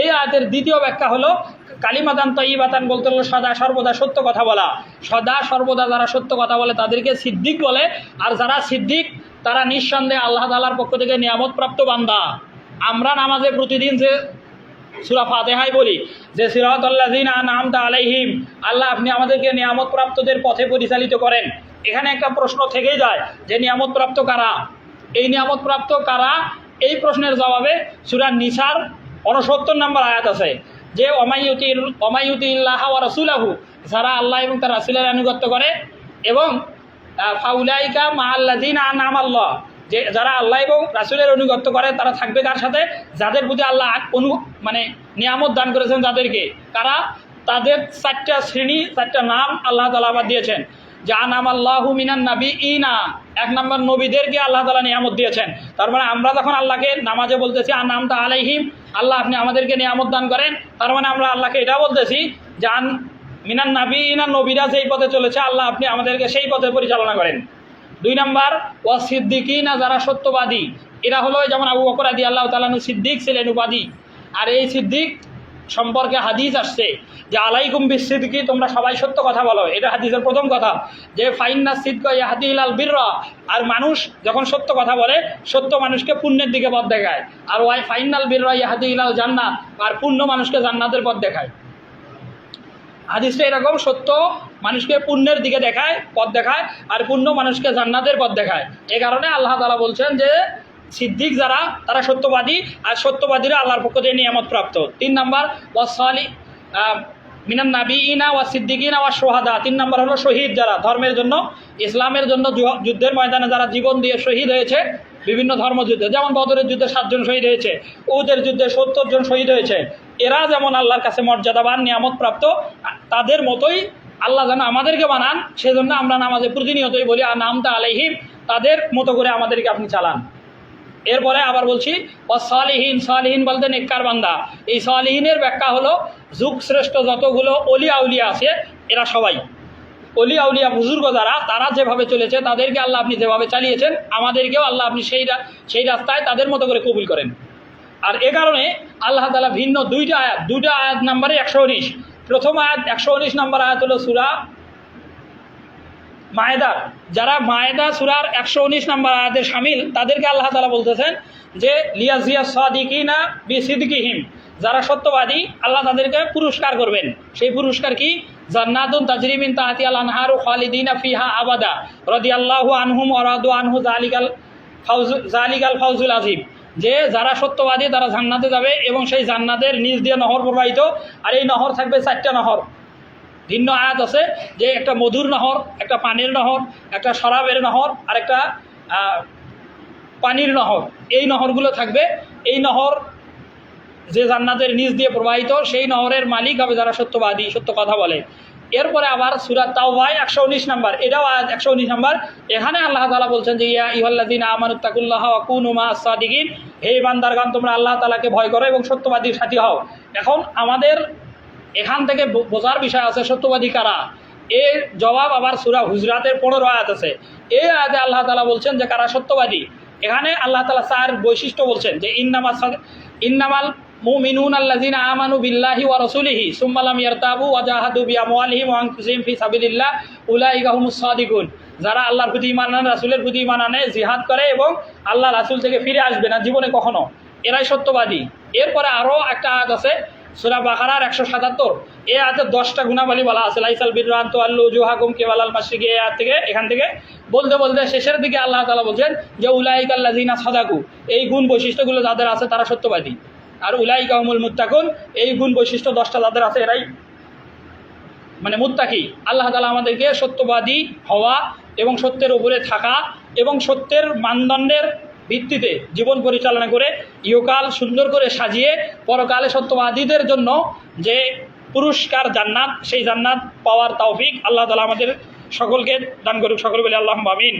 এই আয়াতের দ্বিতীয় ব্যাখ্যা হলো, কালিমাদান তৈবাতান বলতে হলো সদা সর্বদা সত্য কথা বলা। সদা সর্বদা যারা সত্য কথা বলে তাদেরকে সিদ্দিক বলে, আর যারা সিদ্দিক, তারা নিঃসন্দেহে আল্লাহ তালার পক্ষ থেকে নিয়ামত প্রাপ্ত বান্দা। আমরা নামাজে প্রতিদিন যে সুরা ফাতেহাই বলি, যে সিরাতাল্লাযিনা আনআমতা আলাইহিম, আল্লাহ আপনি আমাদেরকে নিয়ামত প্রাপ্তদের পথে পরিচালিত করেন। এখানে একটা প্রশ্ন থেকেই যায়, যে নিয়ামত প্রাপ্ত কারা? এই নিয়ামত প্রাপ্ত কারা? এই প্রশ্নের জবাবে সূরা নিসার উনসত্তর নম্বর আয়াত আছে যে অমাইয়ুতি ইল্লাহ ওয়া রাসূলাহু, যারা আল্লাহ এবং তার রাসূলের আনুগত্য করে এবং ফাউলাইকা মা আল্লাযিনা আনআম আল্লাহ যে যারা আল্লাহ এবং রাসূলের অনুগত্য করে, তারা থাকবে কার সাথে? যাদের প্রতি আল্লাহ অনু মানে নিয়ামত দান করেছেন যাদেরকে কারা? তাদের চারটা শ্রেণি, চারটা নাম আল্লাহ তালা আবার দিয়েছেন। যা নাম আল্লাহু মিনান নাবি ইনা এক নম্বর নবীদেরকে আল্লাহ তালা নিয়ামত দিয়েছেন। তার মানে আমরা যখন আল্লাহকে নামাজে বলতেছি আর নামটা আলাইহিম আল্লাহ আপনি আমাদেরকে নিয়ামত দান করেন। তার মানে আমরা আল্লাহকে এটা বলতেছি যে, আন মিনান নাবি ইনা নবীরা যেই পথে চলেছে, আল্লাহ আপনি আমাদেরকে সেই পথে পরিচালনা করেন। দুই নম্বর, ওয়া সিদ্দিকিনা, যারা সত্যবাদী এরা হলো যেমন আবু বকর আদি আল্লাহ তালানু সিদ্দিক ছিলেন উপাধি। আর এই সিদ্দিক সম্পর্কে হাদিস আসছে যে, আলাইকুম বিসিদ্দিকি তোমরা সবাই সত্য কথা বলো। এটা হাদিসের প্রথম কথা। যে, ফাইন্না সিদ্ক ইয়াহাদি ইলাল বীররা, আর মানুষ যখন সত্য কথা বলে, সত্য মানুষকে পুণ্যের দিকে পথ দেখায়। আর ওয়াই ফাইনাল বীররা ইয়াহাদি ইলাল জান্নাত আর পুণ্য মানুষকে জান্নাতের পথ দেখায়। হাদিসটা এরকম, সত্য মানুষকে পুণ্যের দিকে দেখায়, পথ দেখায়, আর পুণ্য মানুষকে জান্নাতের পথ দেখায়। এ কারণে আল্লাহ তালা বলছেন যে সিদ্দিক যারা, তারা সত্যবাদী আর সত্যবাদীরা আল্লাহর পক্ষ থেকে নিয়ামত প্রাপ্ত। তিন নম্বর ওয়াসালি মিনান নাবিনা ওয়া সিদ্দিকিনা ওয়া সোহাদা তিন নম্বর হলো শহীদ যারা, ধর্মের জন্য, ইসলামের জন্য যুদ্ধের ময়দানে যারা জীবন দিয়ে শহীদ হয়েছে, বিভিন্ন ধর্মযুদ্ধে যেমন বদরের যুদ্ধে সাতজন শহীদ হয়েছে ওদের যুদ্ধে সত্তর জন শহীদ হয়েছে, এরা যেমন আল্লাহর কাছে মর্যাদাবান, নিয়ামত প্রাপ্ত, তাদের মতোই আল্লাহ যেন আমাদেরকে বানান, সেজন্য আমরা নামাজে প্রতিনিয়তই বলি আর নামটা আলাইহিম তাদের মতো করে আমাদেরকে আপনি চালান। এরপরে আবার বলছি ও সালিহীন বলতে নেককার বান্দা। এই সালিহীনের ব্যাখ্যা হলো, যুগ শ্রেষ্ঠ যতগুলো অলিয়া উলিয়া আছে, এরা সবাই। অলি আউলিয়া বুজুর্গ যারা, তারা যেভাবে চলেছে, তাদেরকে আল্লাহ আপনি যেভাবে চালিয়েছেন, আমাদেরকেও আল্লাহ আপনি সেই সেই রাস্তায় তাদের মতো করে কবুল করেন। আর এ কারণে আল্লাহ তালা ভিন্ন দুইটা আয়াত দুইটা আয়াত নাম্বারে একশো উনিশ। প্রথম আয়াত একশো উনিশ নম্বর আয়াত হলো সুরা মায়েদার যারা মায়েদা সুরার একশো উনিশ নম্বর আয়াতের সামিল, তাদেরকে আল্লাহ তালা বলতেছেন যে, লিয়াজিয়া সাদিকিনা বি সিদ্দিকিহিম যারা সত্যবাদী, আল্লাহ তাদেরকে পুরস্কার করবেন। সেই পুরস্কার কি? জান্নাতুন তাজরিমিন তাহাতি আল আনহারু খালিদিনা ফিহা আবাদা রদি আল্লাহু আনহুম অরাদু আনহু জালিকাল ফাউজ জালিকাল ফাউজুল আজিম যে, যারা সত্যবাদী, তারা জান্নাতে যাবে এবং সেই জান্নাতের নিজ দিয়ে নহর প্রবাহিত, আর এই নহর থাকবে চারটা নহর। ভিন্ন আয়াত আছে যে একটা মধুর নহর, একটা পানির নহর, একটা শরাবের নহর, আর একটা পানির নহর। এই নহরগুলো থাকবে। এই নহর যে জান্নাতের নিচ দিয়ে প্রবাহিত, সেই নহরের মালিক হবে যারা সত্যবাদী, সত্য কথা বলে। এরপরে আবার সুরাত তাওবাই একশো উনিশ নাম্বার। এটাও আয়াত একশো উনিশ নাম্বার। এখানে আল্লাহ তালা বলছেন যে, ইয়া ইহাল্লাদিন আমানুত্তাকুল্লাহ কুন উমা সাদিকিন হে বান্দারগান তোমরা আল্লাহ তালাকে ভয় করো এবং সত্যবাদীর সাথী হও। এখন আমাদের এখান থেকে বোঝার বিষয় আছে, সত্যবাদী কারা? এর জবাব আবার সুরা হুজরাতের পনেরো আয়াত আছে। এই আয়াতে আল্লাহ তালা বলছেন যে কারা সত্যবাদী? এখানে আল্লাহ তালা চার বৈশিষ্ট্য বলছেন যে, ইন্নামা ইন্নামাল মুমিনুন আল্লাযিনা আমানু বিল্লাহি ওয়া রাসূলিহি, সুম্মা লাম ইয়ারতাবু ওয়া জাহাদু বিআমওয়ালিহিম ওয়া আনফুসিহিম ফি সাবিলিল্লাহ, উলাইকা হুমুস সাদিকুন। যারা আল্লাহর প্রতি ঈমান আনে, রাসূলের প্রতি ঈমান আনে, জিহাদ করে এবং আল্লাহ রাসূল থেকে ফিরে আসবে না জীবনে কখনো। এরাই সত্যবাদী। এরপরে আরও একটা আয়াত আছে সুরা বাকারার একশো সাতাত্তর। এ আয়াতে দশটা গুণাবলী বলা আছে। লাইসাল বিরান্ত আল্লু জুহাকুম কেবালাল মাসিকে এ আয়াত থেকে, এখান থেকে বলতে বলতে শেষের দিকে আল্লাহ তালা বলছেন, যে উলাইক আল্লাহ জিনা সাদাকু, এই গুণ বৈশিষ্ট্যগুলো যাদের আছে তারা সত্যবাদী। আর উলাই কাহমুল মুত্তাকুন, এই গুণ বৈশিষ্ট্য দশটা যাদের আছে এরাই মানে মুত্তাকি। আল্লাহ তালা আমাদেরকে সত্যবাদী হওয়া এবং সত্যের উপরে থাকা এবং সত্যের মানদণ্ডের ভিত্তিতে জীবন পরিচালনা করে ইহকাল সুন্দর করে সাজিয়ে পরকালে সত্যবাদীদের জন্য যে পুরস্কার জান্নাত, সেই জান্নাত পাওয়ার তৌফিক আল্লাহ তালা আমাদের সকলকে দান করুক, সকল বলে আল্লাহ আমিন।